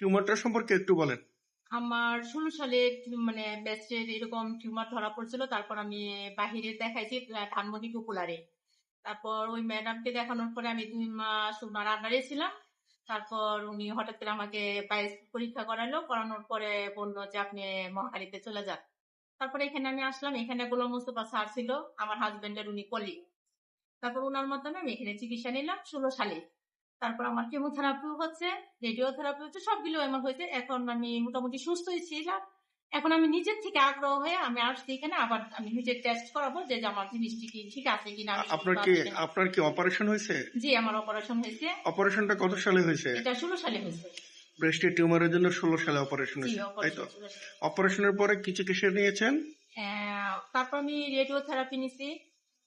টিউমারটা সম্পর্কে একটু বলেন। আমার ষোলো সালে মানে ব্যাস্টের এরকম টিউমার ধরা পড়ছিল, তারপর আমি বাহিরে দেখাইছি ধানমন্ডি পপুলারে তারপর ওই ম্যাডামকে দেখানোর পরে আমি দুই মাস ওনার আন্ডারে ছিলাম। তারপর উনি হঠাৎ করে আমাকে বাইস পরীক্ষা করালো, করানোর পরে বলল যে আপনি মহাখালীতে চলে যান। তারপরে এখানে আমি আসলাম, এখানে গোলাম মুস্তফা স্যার ছিল, আমার হাজবেন্ডের উনি কলি তারপর ওনার মাধ্যমে আমি এখানে চিকিৎসা নিলাম ষোলো সালে। তারপর আমার কেমোথেরাপিও হচ্ছে রেডিওথেরাপি হচ্ছে সবগুলো আমার হয়েছে। এখন আমি মোটামুটি সুস্থই ছিলাম। এখন আমি নিজের থেকে আগ্রহ হয়ে আমি আসছি এখানে আবার আমি নিজের টেস্ট করাবো যে আমার জিনিসটি কি ঠিক আছে কিনা আপনার কি আপনার কি অপারেশন হয়েছে? জি আমার অপারেশন হয়েছে। অপারেশনটা কত সালে হয়েছে? এটা ষোলো সালে হয়েছে। ব্রেস্টের টিউমারের জন্য ষোলো সালে অপারেশন হয়েছে তাই তো? অপারেশনের পরে কি চিকিৎসা নিয়েছেন? আহ, তারপর আমি রেডিওথেরাপি নিছি।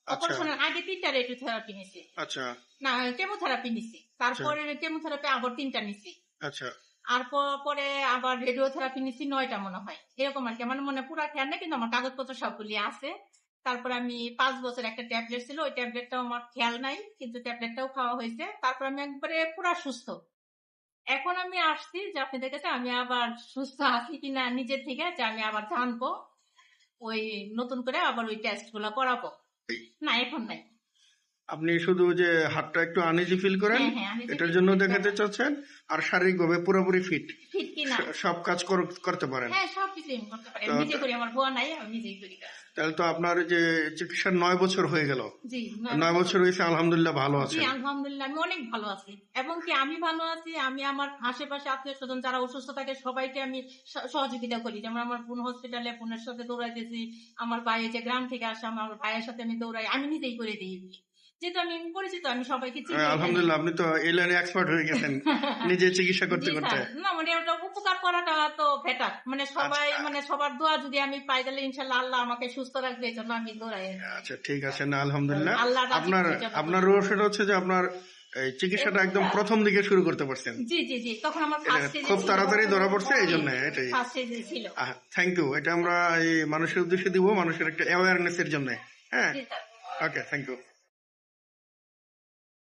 অপারেশনের আগে তিনটা রেডিওথেরাপি নিছি। আচ্ছা। না কেমোথেরাপি নিছি। তারপরে কেমোথেরাপি আবার তিনটা নিছি। আচ্ছা। আর পরে আবার রেডিওথেরাপি নিচ্ছি নয়টা মনে হয়। এরকম আর কি। আমার মনে পুরো খেয়াল নেই কিন্তু আমার কাগজপত্র সবগুলি আছে। তারপর আমি পাঁচ বছর একটা ট্যাবলেট ছিল ওই ট্যাবলেটটাও আমার খেয়াল নাই কিন্তু ট্যাবলেটটাও খাওয়া হয়েছে। তারপর আমি একবারে পুরো সুস্থ। এখন আমি আসছি যে আপনাদের কাছে আমি আবার সুস্থ আছি কিনা নিজের থেকে যে আমি আবার জানব ওই নতুন করে আবার ওই টেস্টগুলো করাবো। না এখন নাই আপনি শুধু যে হাতটা একটু আনইজি ফিল করেন হ্যাঁ, হ্যাঁ, এটার জন্য দেখাতে চাচ্ছেন আর শারীরিকভাবে পুরোপুরি ফিট সব কাজ করতে পারেন। হ্যাঁ সব কিছু করতে পারেন নিজে করি আমার বোয়া নাই আমি নিজেই করি। তাহলে তো আপনার যে চিকিৎসার নয় বছর হয়ে গেল। নয় বছর। হয়েছে আলহামদুলিল্লাহ ভালো আছে আলহামদুলিল্লাহ আমি অনেক ভালো আছি। এবং কি আমি ভালো আছি আমি আমার আশেপাশে আত্মীয় স্বজন যারা অসুস্থ থাকে সবাইকে আমি সহযোগিতা করি। যেমন আমার পুন হসপিটালে পুনের সাথে দৌড়াইতেছি আমার ভাই যে গ্রাম থেকে আসে আমার ভাইয়ের সাথে আমি দৌড়াই আমি নিজেই করে দিই। যেহেতু আমি পরিচিত আমি সবাইকে চিনি। হ্যাঁ, আলহামদুলিল্লাহ আপনি তো এই লাইনে এক্সপার্ট হয়ে গেছেন। নিজে চিকিৎসা করতে করতে। না মানে ওটা উপকার করাটা তো বেটার মানে সবাই আচ্ছা। মানে সবার দোয়া যদি আমি পাই তাহলে ইনশাল্লাহ আল্লাহ আমাকে সুস্থ রাখবে এই জন্য আমি দৌড়াই আচ্ছা ঠিক আছে না আলহামদুলিল্লাহ। আপনার আপনার হচ্ছে যে আপনার এই চিকিৎসাটা একদম প্রথম দিকে শুরু করতে পারছেন। জি জি জি তখন আমার ফার্স্ট খুব তাড়াতাড়ি ধরা পড়ছে এই জন্য এটাই। ছিল। থ্যাংক ইউ এটা আমরা এই মানুষের উদ্দেশ্যে দিব মানুষের একটা অ্যাওয়ারনেস এর জন্য। হ্যাঁ? Okay thank you